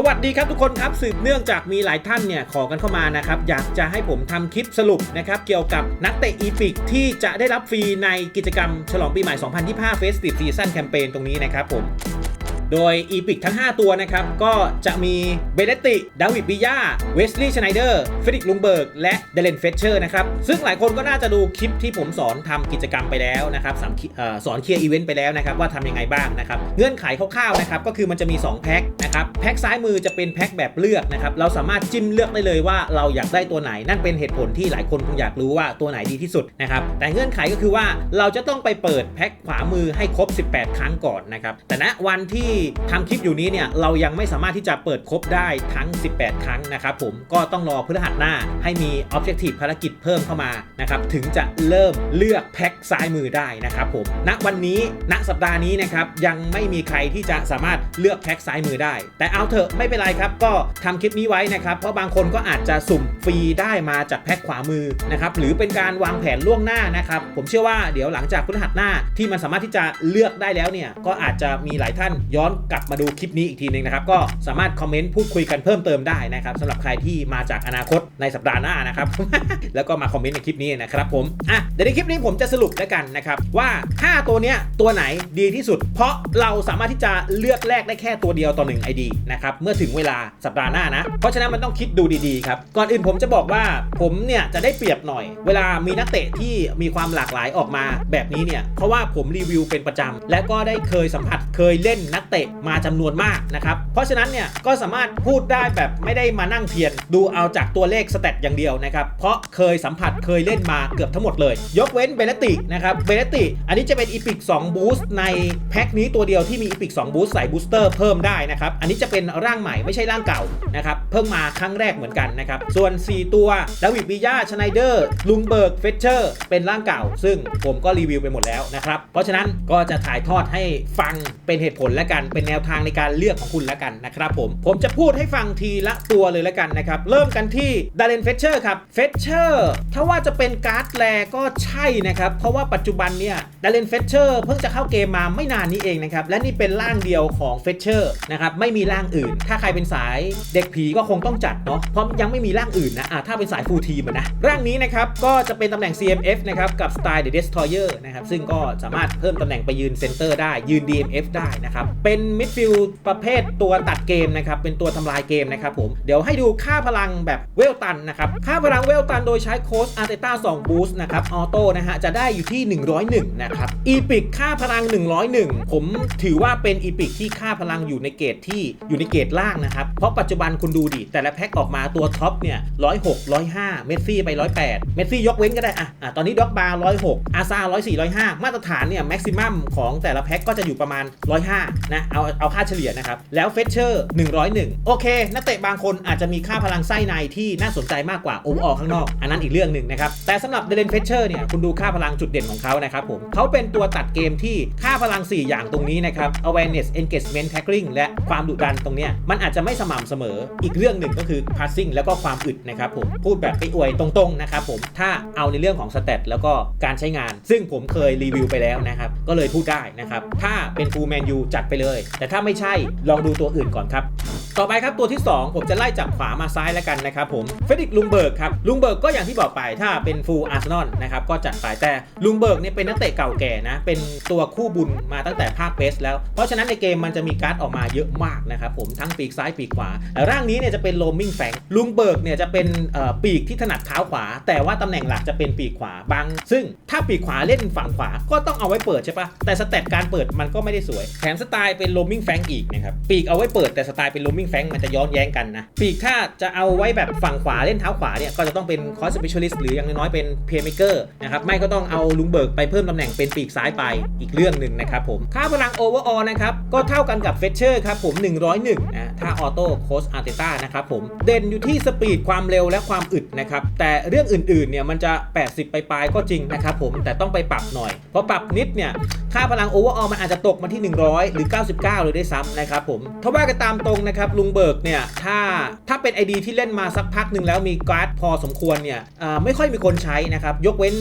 สวัสดีครับทุกคนครับสืบเนื่องจากมีหลายท่านเนี่ยขอกันเข้ามานะครับอยากจะให้ผมทำคลิปสรุปนะครับเกี่ยวกับนักเตะอีพิกที่จะได้รับฟรีในกิจกรรมฉลองปีใหม่ 2025 Festive Season Campaign ตรงนี้นะครับผม โดยอีพิกทั้ง 5 ตัวนะครับ ก็จะมีเบเลติดาวิดบิยาเวสลีย์ชไนเดอร์เฟริกลุงเบิร์ก และเดเลนเฟเชอร์นะครับ ซึ่งหลายคนก็น่าจะดูคลิปที่ผมสอนทำกิจกรรมไปแล้วนะครับสออสอนเคลียร์อีเวนต์ไปแล้วนะครับ ว่าทำยังไงบ้างนะครับ เงื่อนไขคร่าวๆนะครับก็คือมันจะมี 2 แพ็คนะครับ แพ็คซ้ายมือจะเป็นแพ็คแบบเลือกนะครับ เราสามารถจิ้มเลือกได้เลยว่าเราอยากได้ตัวไหน นั่นเป็นเหตุผลที่หลายคนคงอยากรู้ว่าตัวไหนดีที่สุดนะครับ แต่เงื่อนไขก็คือว่าเราจะต้องไปเปิดแพ็คขวามือให้ครบ 18 ครั้งก่อนนะครับ แต่ณวันที่ทำคลิปอยู่นี้เนี่ยเรายังไม่สามารถที่จะเปิดครบได้ทั้ง 18 ครั้งนะครับผมก็ต้องรอพฤหัสหน้าให้มี Objective ภารกิจเพิ่มเข้ามานะครับถึงจะเริ่มเลือกแพ็คซ้ายมือได้นะครับผมณวันนี้ณสัปดาห์นี้นะครับยังไม่มีใครที่จะสามารถเลือกแพ็คซ้ายมือได้ แต่เอาเถอะไม่เป็นไรครับ ก็ทำคลิปนี้ไว้นะครับ เพราะบางคนก็อาจจะสุ่มฟรีได้มาจากแพ็คขวามือนะครับหรือเป็นการวางแผนล่วงหน้านะครับผมเชื่อว่าเดี๋ยวหลังจากพฤหัสหน้าที่มันสามารถที่จะเลือกได้แล้วเนี่ยก็อาจจะมีหลายท่านย้อนกลับมาดูคลิปนี้อีกทีหนึงนะครับ ก็สามารถคอมเมนต์พูดคุยกันเพิ่มเติมได้นะครับสำหรับใครที่มาจากอนาคตในสัปดาห์หน้านะครับ แล้วก็มาคอมเมนต์ในคลิปนี้นะครับผมอะเดี๋ยวในคลิปนี้ผมจะสรุปแล้วกันนะครับว่า 5 ตัวเนี้ยตัวไหนดีที่สุด เพราะเราสามารถที่จะเลือกแลกได้แค่ตัวเดียวต่อ1 ID นะครับเมื่อถึงเวลาสัปดาห์หน้านะ เพราะฉะนั้นมันต้องคิดดูดีๆครับก่อนอื่นผมจะบอกว่าผมเนี่ยจะได้เปรียบหน่อย เวลามีนักเตะที่มีความหลากหลายออกมาแบบนี้เนี่ยเพราะว่าผมรีวิวเป็นประจำและก็ได้เคยสัมผัสเคยเล่นนักเตะมาจำนวนมากนะครับ เพราะฉะนั้นเนี่ยก็สามารถพูดได้แบบไม่ได้มานั่งเทียน ดูเอาจากตัวเลขสเตตอย่างเดียวนะครับ เพราะเคยสัมผัสเคยเล่นมาเกือบทั้งหมดเลย ยกเว้นเบลตินะครับ เบลติ อันนี้จะเป็นอีพิก2บูสต์ในแพ็คนี้ตัวเดียวที่มีอีพิก2บูสต์ใส่บูสเตอร์เพิ่มได้นะครับ อันนี้จะเป็นร่างใหม่ไม่ใช่ร่างเก่านะครับ เพิ่งมาครั้งแรกเหมือนกันนะครับ ส่วน 4 ตัวดาวิดบิยาชไนเดอร์ ลุงเบิร์ก เฟเชอร์ เป็นร่างเก่า ซึ่งผมก็รีวิวไปหมดแล้วนะครับ เพราะฉะนั้นก็จะถ่ายทอดให้ฟังเป็นเหตุผลและกันเป็นแนวทางในการเลือกของคุณแล้วกันนะครับผม ผมจะพูดให้ฟังทีละตัวเลยแล้วกันนะครับ เริ่มกันที่ดาร์เรนเฟเชอร์ครับเฟเชอร์ถ้าว่าจะเป็นการ์ดแลก็ใช่นะครับ เพราะว่าปัจจุบันเนี่ยดาร์เรนเฟเชอร์เพิ่งจะเข้าเกมมาไม่นานนี้เองนะครับ และนี่เป็นร่างเดียวของเฟเชอร์นะครับไม่มีร่างอื่น ถ้าใครเป็นสายเด็กผีก็คงต้องจัดเนาะเพราะยังไม่มีร่างอื่นนะอะถ้าเป็นสายฟูลทีมนะร่างนี้นะครับก็จะเป็นตำแหน่ง CMF นะครับกับสไตล์ The Destroyer นะครับซึ่งก็สามารถเพิ่มตำแหน่งไปยืนเซนเตอร์ได้ยืน DMF ได้นะครับเป็น็นมิดฟิลด์ประเภทตัวตัดเกมนะครับเป็นตัวทำลายเกมนะครับผมเดี๋ยวให้ดูค่าพลังแบบเวลตันนะครับค่าพลังเวลตันโดยใช้โค้ชอาร์เตต้า2บูสต์นะครับออโต้นะฮะจะได้อยู่ที่ 101 นะครับอีพิกค่าพลัง 101 ผมถือว่าเป็นอีพิกที่ค่าพลังอยู่ในเกรดที่อยู่ในเกรดล่างนะครับ เพราะปัจจุบันคุณดูดิ แต่ละแพ็คออกมาตัวท็อปเนี่ย106 105เมสซี่ไป108เมสซี่ยกเว้นก็ได้อะอะตอนนี้ด็อกบาร์106อาซา104 105มาตรฐานเนี่ยแม็กซิมัมของแต่ละแพ็คก็จะอยู่ประมาณ105นะเอาเอาค่าเฉลี่ยนะครับ แล้วเฟเชอร์101 โอเค นักเตะบางคนอาจจะมีค่าพลังไส้ในที่น่าสนใจมากกว่าโอเวอร์ออข้างนอก อันนั้นอีกเรื่องหนึ่งนะครับ แต่สำหรับเดเลนเฟเชอร์เนี่ยคุณดูค่าพลังจุดเด่นของเขานะครับผมเขาเป็นตัวตัดเกมที่ค่าพลัง 4 อย่างตรงนี้นะครับ awareness engagement tackling และความดุดันตรงเนี้ยมันอาจจะไม่สม่ำเสมออีกเรื่องหนึ่งก็คือ passing แล้วก็ความอึดนะครับผมพูดแบบไปอวยตรงๆนะครับผมถ้าเอาในเรื่องของสเตตแล้วก็การใช้งาน ซึ่งผมเคยรีวิวไปแล้วนะครับก็เลยพูดได้นะครับถ้าเป็นฟูลแมนยูจัดไปเลยแต่ถ้าไม่ใช่ลองดูตัวอื่นก่อนครับ ต่อไปครับตัวที่ 2 ผมจะไล่จากขวามาซ้ายแล้วกันนะครับผมเฟดิกลุงเบิร์กครับลุงเบิร์กก็อย่างที่บอกไปถ้าเป็นฟูลอาร์เซนอลนะครับก็จัดไปแต่ลุงเบิร์กเนี่ยเป็นนักเตะเก่าแก่นะเป็นตัวคู่บุญมาตั้งแต่ภาคเบสแล้ว เพราะฉะนั้นในเกมมันจะมีการ์ดออกมาเยอะมากนะครับผมทั้งปีกซ้ายปีกขวาแต่ร่างนี้เนี่ยจะเป็นโรมมิ่งแฟงลุงเบิร์กเนี่ยจะเป็นปีกที่ถนัดเท้าขวา แต่ว่าตำแหน่งหลักจะเป็นปีกขวาบาง ซึ่งถ้าปีกขวาเล่นฝั่งขวาก็ต้องเอาไว้เปิดใช่ปะแต่สเตตการเปิดมันก็ไม่ได้สวยแถมสไตล์เป็นโรมมิ่งแฟงอีกนะครับปีกเอาไว้เปิดแต่สไตล์เป็นโรมมิ่งแฟงมันจะย้อนแย้งกันนะปีกถ้าจะเอาไว้แบบฝั่งขวาเล่นเท้าขวาเนี่ยก็จะต้องเป็นคอสเปเชียลิสต์หรืออย่างน้อยเป็นเพย์เมเกอร์นะครับไม่ก็ต้องเอาลุงเบิร์กไปเพิ่มตำแหน่งเป็นปีกซ้ายไปอีกเรื่องหนึ่งนะครับผมค่าพลังโอเวอร์ออลนะครับก็เท่ากันกับเฟเชอร์ครับผม101นะถ้าออโต้โคสอาร์เตต้านะครับผมเด่นอยู่ที่สปีดความเร็วและความอึดนะครับแต่เรื่องอื่นๆเนี่ยมันจะ 80 ไปปลายก็จริงนะครับผมแต่ต้องไปปรับหน่อยเพราะปรับนิดเนี่ยค่าพลังโอเวอร์ออลมันอาจจะตกมาที่ 100 หรือ 99 เลยได้ซ้ำนะครับผมถ้าว่ากันตามตรงนะครับลุงเบิร์กเนี่ยถ้าถ้าเป็น ID ที่เล่นมาสักพักหนึ่งแล้วมีการ์ดพอสมควรเนี่ยไม่ค่อยมีคนใช้นะครับ ยกเว้น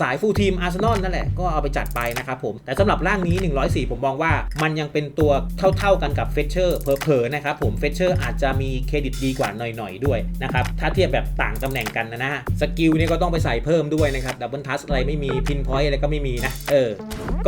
สายฟูลทีมอาร์เซนอลนั่นแหละก็เอาไปจัดไปนะครับผม แต่สำหรับร่างนี้ 104 ผมมองว่ามันยังเป็นตัวเท่าๆกันกับเฟเชอร์เผลอๆนะครับผมเฟเชอร์อาจจะมีเครดิตดีกว่าหน่อยๆด้วยนะครับถ้าเทียบแบบต่างตำแหน่งกันนะนะสกิลเนี่ยก็ต้องไปใส่เพิ่มด้วยนะครับดับเบิลทัสอะไรไม่มีพินพอยต์อะไรก็ไม่มีนะเออ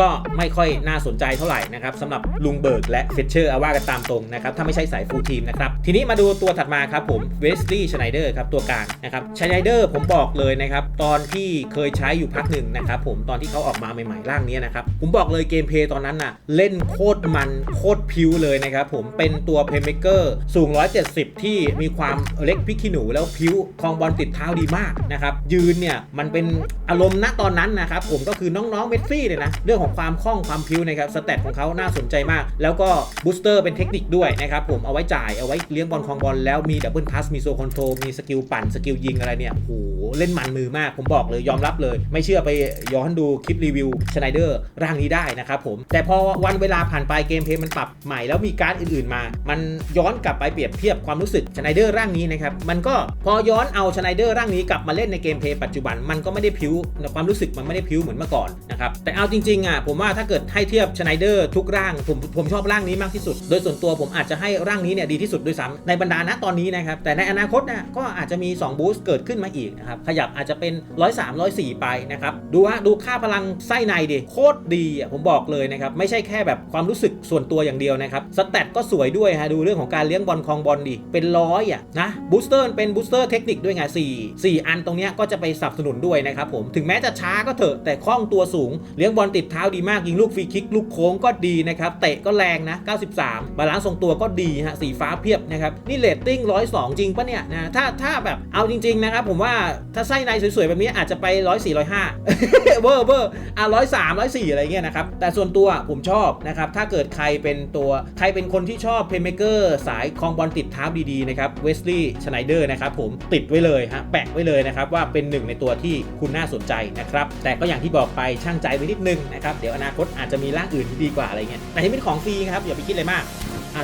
ก็ไม่ค่อยน่าสนใจเท่าไหร่นะครับสำหรับลุงเบิร์กและเฟเชอร์เอาว่ากันตามตรงนะครับถ้าไม่ใช่สายฟูลทีมนะครับ ทีนี้มาดูตัวถัดมาครับผมเวสลีย์ชไนเดอร์ครับตัวกลางนะครับชไนเดอร์ผมบอกเลยนะครับ ตอนที่เคยใช้อยู่พักหนึ่งนะครับผมตอนที่เขาออกมาใหม่ๆร่างนี้นะครับ ผมบอกเลยเกมเพลย์ตอนนั้นน่ะเล่นโคตรมันโคตรพิวเลยนะครับผมเป็นตัวเพลย์เม k เกอร์สูง 170 ที่มีความเล็กพิกขี้หนูแล้วพิวคลองบอลติดเท้าดีมากนะครับยืนเนี่ยมันเป็นอารมณ์ณตอนนั้นนะครับผมก็คือน้องๆเมสซี่เลยนะเรื่องของความคล่องความพิวนะครับสเตตของเขาน่าสนใจมาก แล้วก็บูสเตอร์เป็นเทคนิคด้วยนะครับผมเอาไว้จายเอาไว้เลี้ยงบอลคลองบอลแล้วมีดับเบิลพัสมีโซคอนโทรมีสกิลปั่นสกิลยิงอะไรเนี่ยโหเล่นมันมือมากผมบอกเลยยอมรับเลย ไม่เชื่อไปย้อนดูคลิปรีวิวชไนเดอร์ร่างนี้ได้นะครับผม แต่พอวันเวลาผ่านไปเกมเพลย์มันปรับใหม่แล้วมีการอื่นๆมา มันย้อนกลับไปเปรียบเทียบความรู้สึกชไนเดอร์ร่างนี้นะครับมันก็พอย้อนเอาชไนเดอร์ร่างนี้กลับมาเล่นในเกมเพลย์ปัจจุบันมันก็ไม่ได้พิวความรู้สึกมันไม่ได้พิวเหมือนเมื่อก่อนนะครับแต่เอาจริงๆอะผมว่าถ้าเกิดให้เทียบชไนเดอร์ทุกร่างผมผมชอบร่างนี้มากที่สุด โดยส่วนตัวผมอาจจะให้ร่างนี้เนี่ยดีที่สุดด้วยซ้ำในบรรดาณตอนนี้นะครับแต่ในอนาคตนะก็อาจจะมี 2 บูสต์เกิดขึ้นมาอีกนะครับขยับอาจจะเป็น 103 104 ไปนะครับดูฮะดูค่าพลังไส้ในดิโคตรดีอะผมบอกเลยนะครับไม่ใช่แค่แบบความรู้สึกส่วนตัวอย่างเดียวนะครับสแตทก็สวยด้วยฮะดูเรื่องของการเลี้ยงบอลคองบอลดิเป็นร้อยอะนะบูสเตอร์เป็นบูสเตอร์เทคนิคด้วยไง4 4 อันตรงเนี้ยก็จะไปสนับสนุนด้วยนะครับผมถึงแม้จะช้าก็เถอะแต่คล่องตัวสูง เลี้ยงบอลติดเท้าดีมากยิงลูกฟรีคิกลูกโค้งก็ดีนะครับเตะก็แรงนะ 93 บาลานซ์ทรงตัวก็ดีฮะสีฟ้าเพียบนะครับ นี่เรตติ้ง102จริงปะเนี่ยนะถ้าถ้าแบบเอาจริง ๆ นะครับ ผมว่าถ้าไส้ในสวยๆ แบบนี้อาจจะไป104 105เวอร์เวอร์อะ103 104อยสี่อะไรเงี้ยนะครับ แต่ส่วนตัวผมชอบนะครับ ถ้าเกิดใครเป็นตัวใครเป็นคนที่ชอบเพลย์เมเกอร์สายคองบอลติดเท้าดีๆ นะครับเวสลีย์ชไนเดอร์นะครับผมติดไว้เลยฮะแปะไว้เลยนะครับว่าเป็นหนึ่งในตัวที่คุณน่าสนใจนะครับแต่ก็อย่างที่บอกไปช่างใจไว้นิดนึงนะครับเดี๋ยวอนาคตอาจจะมีร่างอื่นที่ดีกว่าอะไรเงี้ยแต่ที่เป็นของฟรีครับอย่าไปคิดอะไรมาก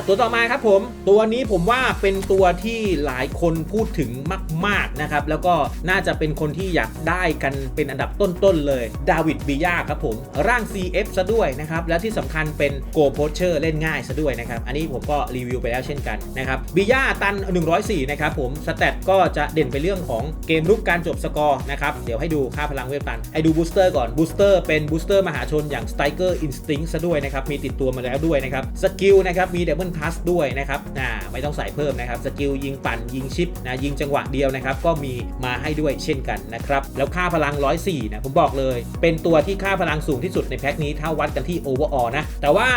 ตัวต่อมาครับผม ตัวนี้ผมว่าเป็นตัวที่หลายคนพูดถึงมาก ๆนะครับ แล้วก็น่าจะเป็นคนที่อยากได้กันเป็นอันดับต้น ๆ เลยดาวิดบียาครับผม ร่าง CF ซะด้วยนะครับ และที่สำคัญเป็นโกโพเชอร์เล่นง่ายซะด้วยนะครับ อันนี้ผมก็รีวิวไปแล้วเช่นกันนะครับบียาตัน 104 นะครับผม สแตทก็จะเด่นไปเรื่องของเกมรุกการจบสกอร์นะครับ เดี๋ยวให้ดูค่าพลังเวฟตันให้ดูบูสเตอร์ก่อนบูสเตอร์เป็นบูสเตอร์มหาชนอย่าง Striker Instinct ซะด้วยนะครับมีติดตัวมาแล้วด้วยนะครับสกิลนะครับมี Double Pass ด้วยนะครับนะไม่ต้องใส่เพิ่มนะครับสกิลยิงปั่นยิงชิปนะยิงจังหวะเดียวนะครับก็มีมาให้ด้วยเช่นกันนะครับแล้วค่าพลัง 104นะผมบอกเลย เป็นตัวที่ค่าพลังสูงที่สุดในแพ็คนี้ถ้าวัดกันที่โอเวอร์ออนะแต่ว่า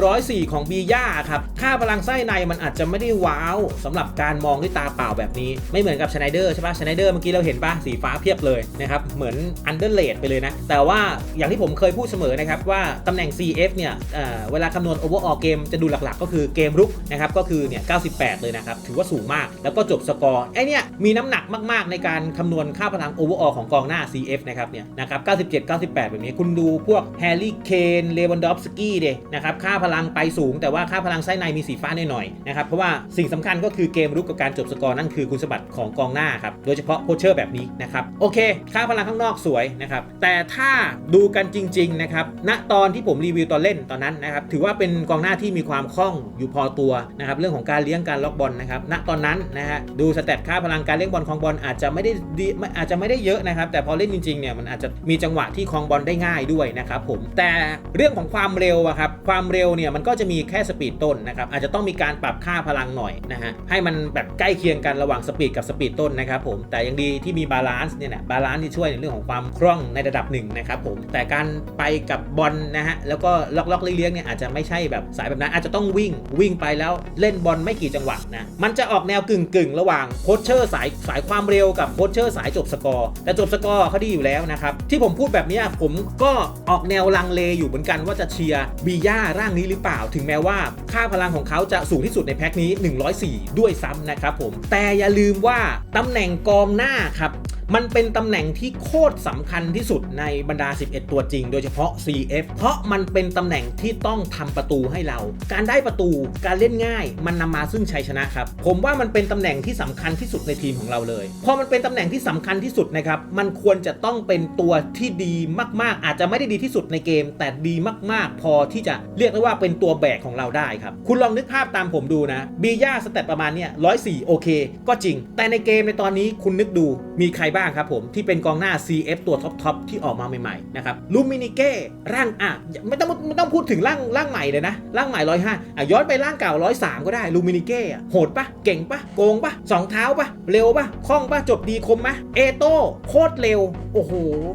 104 ของบีย่าครับค่าพลังไส้ในมันอาจจะไม่ได้ว้าวสำหรับการมองด้วยตาเปล่าแบบนี้ไม่เหมือนกับชไนเดอร์ใช่ปะชไนเดอร์เมื่อกี้เราเห็นปะสีฟ้าเพียบเลยนะครับเหมือนอันเดอร์เลดไปเลยนะแต่ว่าอย่างที่ผมเคยพูดเสมอนะครับว่าตำแหน่ง CF เนี่ยเเวลาคำนวณโอเวอร์ออเกมจะดูหลักๆ ก็คือเกมรุกนะครับก็คือเนี่ย 98 เลยนะครับ ถือว่าสูงมาก แล้วก็จบสกอร์ไอเนี่ยมีน้ำหนักมากๆ ในการคำนวณค่าพลังโอเวอร์ออของกองหน้า CF นะครับเนี่ยนะครับ 97 98 แบบนี้คุณดูพวกแฮร์รี่เคนเลวันดอฟสกี้เดนะครับค่าพลังไปสูง แต่ว่าค่าพลังไส้ในมีสีฟ้าหน่อยๆนะครับเพราะว่าสิ่งสำคัญก็คือเกมรุกกับการจบสกอร์นั่นคือคุณสมบัติของกองหน้าครับโดยเฉพาะโพเชอร์แบบนี้นะครับโอเค ค่าพลังข้างนอกสวยนะครับแต่ถ้าดูกันจริงๆนะครับณตอนที่ผมรีวิวตอนเล่นตอนนั้นนะครับถือว่าเป็นกองหน้าที่มีความคล่องอยู่พอตัวนะครับเรื่องของการเลี้ยงการล็อกบอลนะครับณตอนนั้นนะฮะดูสเตตค่าพลังการเลี้ยงบอลของบอลอาจจะไม่ได้ดีไม่อาจจะไม่ได้เยอะนะครับ แต่พอเล่นจริงๆเนี่ยมันอาจจะมีจังหวะที่คลองบอลได้ง่ายด้วยนะครับผมแต่เรื่องของความเร็วอะครับความเร็วเนี่ยมันก็จะมีแค่สปีดต้นนะครับอาจจะต้องมีการปรับค่าพลังหน่อยนะฮะให้มันแบบใกล้เคียงกันระหว่างสปีดกับสปีดต้นนะครับผมแต่ยังดีที่มีบาลานซ์เนี่ยนะบาลานซ์ที่ช่วยในเรื่องของความคล่องในระดับหนึ่งนะครับผมแต่การไปกับบอลนะฮะแล้วก็ล็อกล็อกๆเลี้ยงเนี่ยอาจจะไม่ใช่แบบสายแบบนั้นอาจจะต้องวิ่งวิ่งไปแล้วเล่นบอลไม่กี่จังหวะนะ มันจะออกแนวกึ่งกึ่งระหว่างโคชเชอร์สายสายความเร็วกับโคชเชอร์สายจบสกอร์ แต่จบสกอร์เขาดีอยู่แล้วนะครับ ที่ผมพูดแบบนี้ผมก็ออกแนวลังเลอยู่เหมือนกันว่าจะเชียร์บีย่าร่างนี้หรือเปล่า ถึงแม้ว่าค่าพลังของเขาจะสูงที่สุดในแพ็คนี้ 104 ด้วยซ้ำนะครับผม แต่อย่าลืมว่าตำแหน่งกองหน้าครับมันเป็นตำแหน่งที่โคตรสำคัญที่สุดในบรรดา 11 ตัวจริง โดยเฉพาะ CF เพราะมันเป็นตำแหน่งที่ต้องทำประตูให้เรา การได้ประตูการเล่นง่าย มันนำมาซึ่งชัยชนะครับ ผมว่ามันเป็นตำแหน่งที่สำคัญที่สุดในทีมของเราเลย พอมันเป็นตำแหน่งที่สำคัญที่สุดนะครับ มันควรจะต้องเป็นตัวที่ดีมากๆ อาจจะไม่ได้ดีที่สุดในเกม แต่ดีมากๆ พอที่จะเรียกได้ว่าเป็นตัวแบกของเราได้ครับคุณลองนึกภาพตามผมดูนะบีย่าสเตตประมาณเนี้ยร้อยสี่โอเค ก็จริง แต่ในเกมในตอนนี้คุณนึกดูมีใครบ้างครับผม ที่เป็นกองหน้า CF ตัวท็อปๆที่ออกมาใหม่ๆนะครับลูมินิเก้ร่างอะไม่ต้องไม่ต้องพูดถึงร่างร่างใหม่เลยนะ ร่างใหม่ร้อยห้าอะย้อนไปร่างเก่าร้อยสามก็ได้ลูมินิเก้อะโหดปะเก่งปะโกงปะสองเท้าปะเร็วปะคล่องปะจบดีคมไหมเอโต้โคตรเร็ว โอ้โห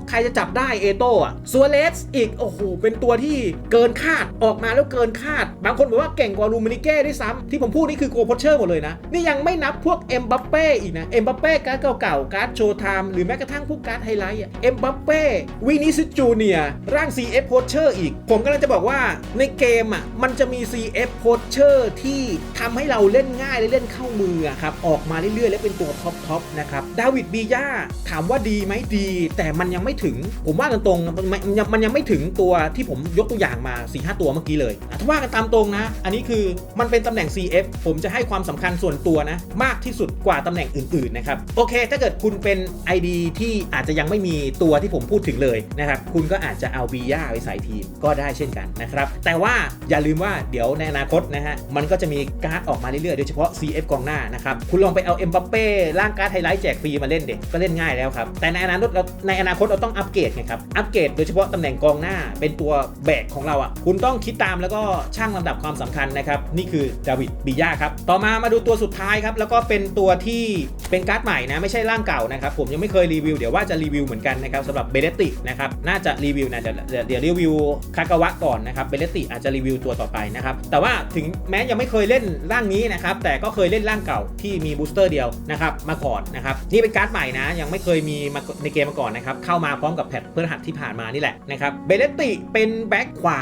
ใครจะจับได้เอโต้อะซัวเลสอีกโอ้โหเป็นตัวที่เกินคาดออกมาแล้วเกินคาด บางคนบอกว่าเก่งกว่าลูมินิเก้ด้วยซ้ำที่ผมพูดนี่คือโกโพเชอร์หมดเลยนะนี่ยังไม่นับพวกเอ็มบัปเป้อีกนะเอ็มบัปเป้การ์ดเก่าๆการ์ดโชว์ไทม์หรือแม้กระทั่งพวกการไฮไลท์อะเอ็มบัปเป้วินิซิจูเนียร่าง CF โพเชอร์อีก ผมกำลังจะบอกว่าในเกมอะมันจะมี CF โพเชอร์ที่ทำให้เราเล่นง่ายและเล่นเข้ามืออะครับออกมาเรื่อยๆ และเป็นตัวท็อปๆนะครับดาวิดบีย่าถามว่าดีไหมดี แต่มันยังไม่ถึง ผมว่ากันตรงมันยังไม่ถึงตัวที่ผมยกตัวอย่างมา4ีหตัวเมื่อกี้เลยถ้าว่ากันตามตรงนะ อันนี้คือมันเป็นตำแหน่ง CF ผมจะให้ความสำคัญส่วนตัวนะ มากที่สุดกว่าตำแหน่งอื่นๆนะครับ โอเค ถ้าเกิดคุณเป็น ID ที่อาจจะยังไม่มีตัวที่ผมพูดถึงเลยนะครับ คุณก็อาจจะเอาบีย่าไปใส่ทีมก็ได้เช่นกันนะครับ แต่ว่าอย่าลืมว่าเดี๋ยวในอนาคตนะฮะ มันก็จะมีการ์ดออกมาเรื่อยๆ โดยเฉพาะ CF กองหน้านะครับ คุณลองไปเอาเอ็มบัปเป้ร่างการ์ดไฮไลท์แจกฟรีมาเล่นเด็กก็เล่นง่ายแล้วครับ แต่ในอนาคตเราในอนาคตเราต้องอัปเกรดไงครับ อัปเกรดโดยเฉพาะตำแหน่งกองหน้าเป็นตัวแบกของเราอะ คุณต้องคิดตามแล้วก็ช่างลำดับความสำคัญนะครับ นี่คือดาวิดบีย่าครับ ต่อมามาดูตัวสุดท้ายครับ แล้วก็เป็นตัวที่เป็นการ์ดใหม่นะ ไม่ใช่ร่างเก่านะครับผมยังไม่เคยรีวิว เดี๋ยวว่าจะรีวิวเหมือนกันนะครับสำหรับเบเลตินะครับน่าจะรีวิวนะเดี๋ยวเดี๋ยวรีวิวคากาวะก่อนนะครับเบเลติอาจจะรีวิวตัวต่อไปนะครับแต่ว่าถึงแม้ยังไม่เคยเล่นร่างนี้นะครับแต่ก็เคยเล่นร่างเก่าที่มีบูสเตอร์เดียวนะครับมาก่อนนะครับนี่เป็นการ์ดใหม่นะยังไม่เคยมีมาในเกมมาก่อนนะครับเข้ามาพร้อมกับแพทเพื่อหัสที่ผ่านมานี่แหละนะครับเบเลติเป็นแบ็คขวา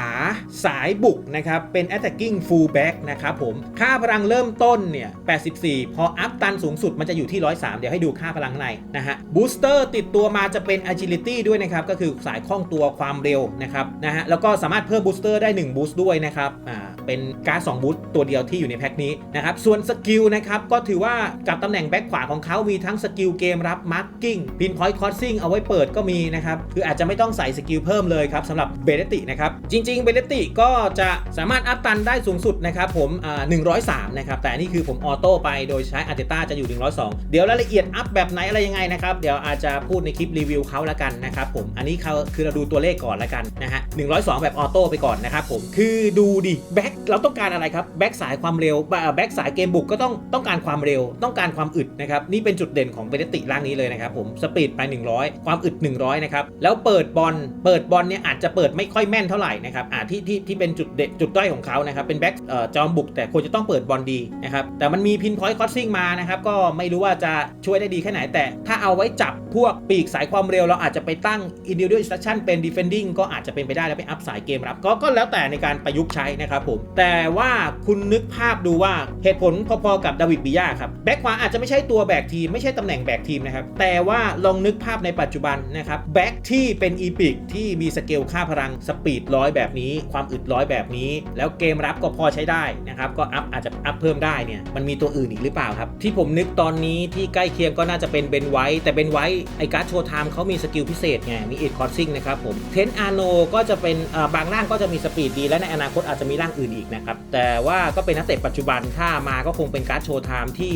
สายบุกนะครับเป็น attacking full back นะครับผมค่าพลังเริ่มต้นเนี่ย84 พออัพตันสูงสุดมันจะอยู่ที่ 103 เดี๋ยวให้ดูค่าพลังในนะฮะบูสเตอร์ติดตัวมาจะเป็น agility ด้วยนะครับ ก็คือสายคล่องตัวความเร็วนะครับนะฮะแล้วก็สามารถเพิ่มบูสเตอร์ได้1บูสต์ด้วยนะครับอ่าเป็นการ์ด2บูสต์ตัวเดียวที่อยู่ในแพ็คนี้นะครับส่วนสกิลนะครับก็ถือว่ากับตำแหน่งแบ็คขวาของเขามีทั้งสกิลเกมรับมาร์กิ้งพินพอยต์คอร์ซิ่งเอาไว้เปิดก็มีนะครับคืออาจจะไม่ต้องใส่สกิลเพิ่มเลยครับสำหรับเบเลตินะครับจริง ๆ เบเลติก็จะสามารถอัพตันได้สูงสุดนะครับผมอ่า103นะครับแต่นนี่คือผมออโต้ไปโดยใช้อาร์เตต้าจะอยู่ 102 เดี๋ยวรายละเอียดอัพแบบไหนอะไรยังไงนะครับเดี๋ยวอาจจะพูดในคลิปรีวิวเขาละกันนะครับผมอันนี้เขาคือเราดูตัวเลขก่อนละกันนะฮะ102แบบออโต้ไปก่อนนะครับผมคือดูดิแบ็คเราต้องการอะไรครับแบ็คสายความเร็วแบ็คสายเกมบุกก็ต้องต้องการความเร็วต้องการความอึดนะครับนี่เป็นจุดเด่นของเบเลติร่างนี้เลยนะครับผมสปีดไป 100 ความอึด 100นะครับแล้วเปิดบอลเปิดบอลเนี่ยอาจจะเปิดไม่ค่อยแม่นเท่าไหร่นะครับอ่าที่ที่ที่เป็นจุดเด่นจุดด้อยของเขานะครับเป็นแบ็คจอมบุกแต่ควรจะต้องเปิดบอลดีนะครับแต่มันมีพินพอยต์คอสซิ่งมานะครับก็ไม่รู้ว่าจะช่วยได้ดีแค่ไหนแต่ถ้าเอาไว้จับพวกปีกสายความเร็ว เราอาจจะไปตั้ง individual instruction เป็น defending ก็อาจจะเป็นไปได้แล้วไปอัพสายเกมรับก็ก็แล้วแต่ในการประยุกต์ใช้นะครับผม แต่ว่าคุณนึกภาพดูว่าเหตุผลพอๆกับดาวิดบิยาครับแบ็คขวาอาจจะไม่ใช่ตัวแบกทีม ไม่ใช่ตำแหน่งแบกทีมนะครับ แต่ว่าลองนึกภาพในปัจจุบันนะครับแบ็คที่เป็นอีพิกที่มีสเกลค่าพลังสปีดร้อยแบบนี้ ความอึดร้อยแบบนี้ แล้วเกมรับก็พอใช้ได้นะครับก็อัพอาจจะอัพเพิ่มได้เนี่ยมันมีตัวอื่นอีกหรือเปล่าครับที่ผมนึกตอนนี้ที่ใกล้เคียงก็น่าจะเป็นเบนไวท์แต่เบนไวท์ไอการ์ดโชว์ไทม์เขามีสกิลพิเศษไง มีเอ็ดคอร์ซิ่งนะครับผม เทนอาโนก็จะเป็นบางร่างก็จะมีสปีดดี และในอนาคตอาจจะมีร่างอื่นอีกนะครับ แต่ว่าก็เป็นนักเตะปัจจุบันถ้ามาก็คงเป็นการ์ดโชว์ไทม์ที่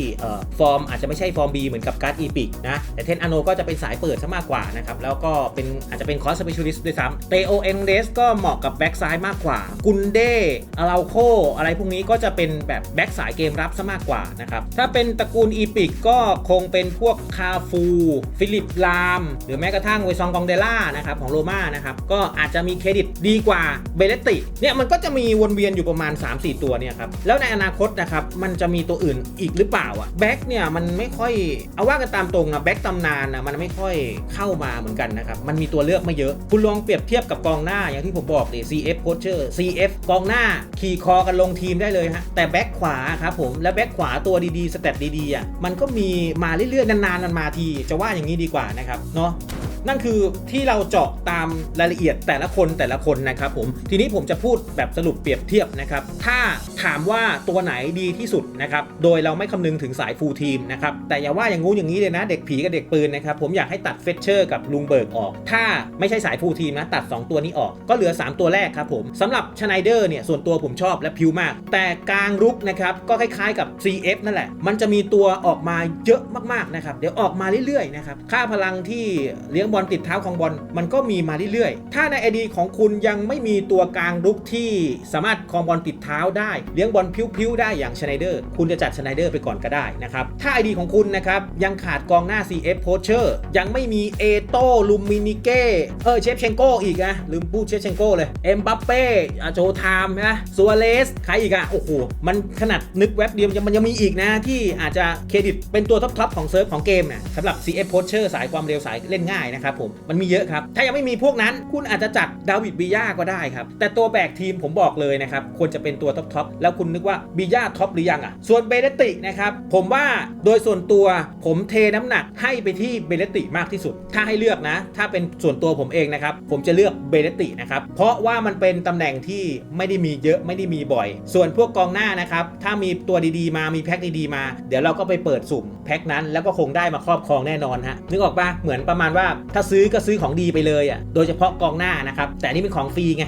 ฟอร์มอาจจะไม่ใช่ฟอร์ม B เหมือนกับการ์ดอีพิกนะ แต่เทนอาโนก็จะเป็นสายเปิดซะมากกว่านะครับ แล้วก็เป็นอาจจะเป็นคอสสเปเชียลิสต์ด้วยซ้ำเตโอเอ็นเดสก็เหมาะกับแบ็กซ้ายมากกว่า กุนเดอาราโคอะไรพวกนี้ก็จะเป็นแบบแบ็กสายเกมรับซะมากกว่านะครับถ้าเป็นตระกูลอีพิกก็คงเป็นพวกคาฟูฟิลิปลาม หรือแม้กระทั่งเวซองกองเดล่านะครับของโรม่านะครับก็อาจจะมีเครดิตดีกว่าเบเลติเนี่ยมันก็จะมีวนเวียนอยู่ประมาณ 3-4 ตัวเนี่ยครับแล้วในอนาคตนะครับมันจะมีตัวอื่นอีกหรือเปล่าอะแบ็กเนี่ยมันไม่ค่อยเอาว่ากันตามตรงอะแบ็กตำนานอะมันไม่ค่อยเข้ามาเหมือนกันนะครับมันมีตัวเลือกไม่เยอะ คุณลองเปรียบเทียบกับกองหน้าอย่างที่ผมบอกดิ CF Poacher CF กองหน้าขี่คอกันลงทีมได้เลยฮะแต่แบ็กขวาครับผมแล้วแบ็กขวาตัวดีๆสเตตดีๆอะมันก็มีมาเรื่อยๆนานๆมันมาทีจะว่าอย่างนี้ดีกว่านะครับเนาะ นั่นคือที่เราเจาะตามรายละเอียดแต่ละคนแต่ละคนนะครับผมทีนี้ผมจะพูดแบบสรุปเปรียบเทียบนะครับถ้าถามว่าตัวไหนดีที่สุดนะครับโดยเราไม่คำนึงถึงสายฟูลทีมนะครับแต่อย่าว่าอย่างงู้อย่างนี้เลยนะ เด็กผีกับเด็กปืนนะครับผมอยากให้ตัดเฟชเชอร์กับลุงเบิร์กออก ถ้าไม่ใช่สายฟูลทีมนะตัด 2 ตัวนี้ออกก็เหลือ 3 ตัวแรกครับผมสำหรับชไนเดอร์เนี่ยส่วนตัวผมชอบและพิวมาก แต่กลางรุกนะครับก็คล้ายๆกับ CF นั่นแหละ มันจะมีตัวออกมาเยอะมากๆนะครับเดี๋ยวออกมาเรื่อยๆนะครับค่าพลังที่เลี้ยงบอลติดเท้าของบอลมันก็มีมาเรื่อยๆ ถ้าในไอดีของคุณยังไม่มีตัวกลางรุกที่สามารถคองบอลติดเท้าได้ เลี้ยงบอลพิ้วๆได้อย่างชไนเดอร์ คุณจะจัดชไนเดอร์ไปก่อนก็ได้นะครับ ถ้าไอดีของคุณนะครับยังขาดกองหน้า CF Poacher ยังไม่มีเอโต้ลูมินิเก้เออเชฟเชงโกอีกนะลืมพูดเชฟเชงโกเลยเอ็มบัปเป้โจไทม์นะซัวเรสใครอีกอะโอ้โหมันขนาดนึกแว็บเดียวมันยังมีอีกนะที่อาจจะเครดิตเป็นตัวท็อปๆของเซิร์ฟของเกมเนี่ยสำหรับ CF Poacher สายความเร็วสายเล่นง่ายนะครับผมมันมีเยอะครับ ถ้ายังไม่มีพวกนั้นคุณอาจจะจัดดาวิดบียาก็ได้ครับ แต่ตัวแบกทีมผมบอกเลยนะครับ ควรจะเป็นตัวท็อปๆแล้วคุณนึกว่าบียาท็อปหรือยังอะ ส่วนเบเลตินะครับผมว่าโดยส่วนตัวผมเทน้ำหนักให้ไปที่เบเลติมากที่สุด ถ้าให้เลือกนะ ถ้าเป็นส่วนตัวผมเองนะครับผมจะเลือกเบเลตินะครับเพราะว่ามันเป็นตำแหน่งที่ไม่ได้มีเยอะไม่ได้มีบ่อย ส่วนพวกกองหน้านะครับถ้ามีตัวดีๆ มามีแพ็คดีๆมา เดี๋ยวเราก็ไปเปิดสุ่มแพ็คนั้นแล้วก็คงได้มาครอบครองแน่นอนฮะนึกออกปะเหมือนประมาณว่าถ้าซื้อก็ซื้อของดีไปเลยอะโดยเฉพาะกองหน้านะครับแต่นี่เป็นของฟรีไง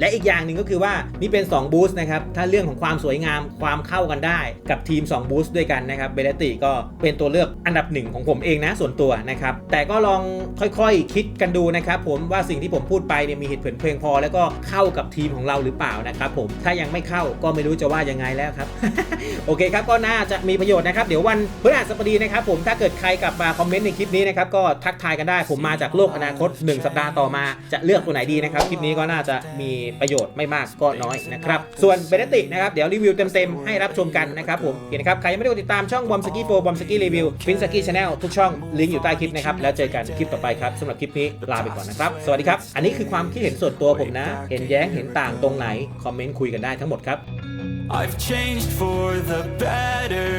และอีกอย่างหนึ่งก็คือว่านี่เป็น 2 บูสต์นะครับถ้าเรื่องของความสวยงามความเข้ากันได้กับทีม 2 บูสต์ด้วยกันนะครับเบลติก็เป็นตัวเลือกอันดับหนึ่งของผมเองนะส่วนตัวนะครับแต่ก็ลองค่อยๆคิดกันดูนะครับผมว่าสิ่งที่ผมพูดไปเนี่ยมีเหตุผลเพียงพอ แล้วก็เข้ากับทีมของเราหรือเปล่านะครับผมถ้ายังไม่เข้าก็ไม่รู้จะว่ายังไงแล้วครับ โอเคครับก็น่าจะมีประโยชน์นะครับเดี๋ยววันพฤหัสบดีนะครับผมถ้าเกิดใครกลับมาคอมเมนต์ในคลิปนี้นะครับก็ทักทายกันได้ ผมมาจากโลกอนาคต 1 สัปดาห์ต่อมาจะเลือกตัวไหนดีนะครับ คลิปนี้ก็น่าจะมีประโยชน์ไม่มากก็น้อยนะครับ ส่วนเบเนตินะครับ เดี๋ยวรีวิวเต็มๆ ให้รับชมกันนะครับผมเห็นนะครับ ใครยังไม่ได้กดติดตามช่องบอมสกี้โฟบอมสกี้รีวิวฟินสกี้ชาแนลทุกช่องลิงก์อยู่ใต้คลิปนะครับ แล้วเจอกันคลิปต่อไปครับสำหรับคลิปนี้ลาไปก่อนนะครับ สวัสดีครับ อันนี้คือความคิดเห็นส่วนตัวผมนะ เห็นแย้งเห็นต่างตรงไหนคอมเมนต์คุยกันได้ทั้งหมดครับ I've changed for the better.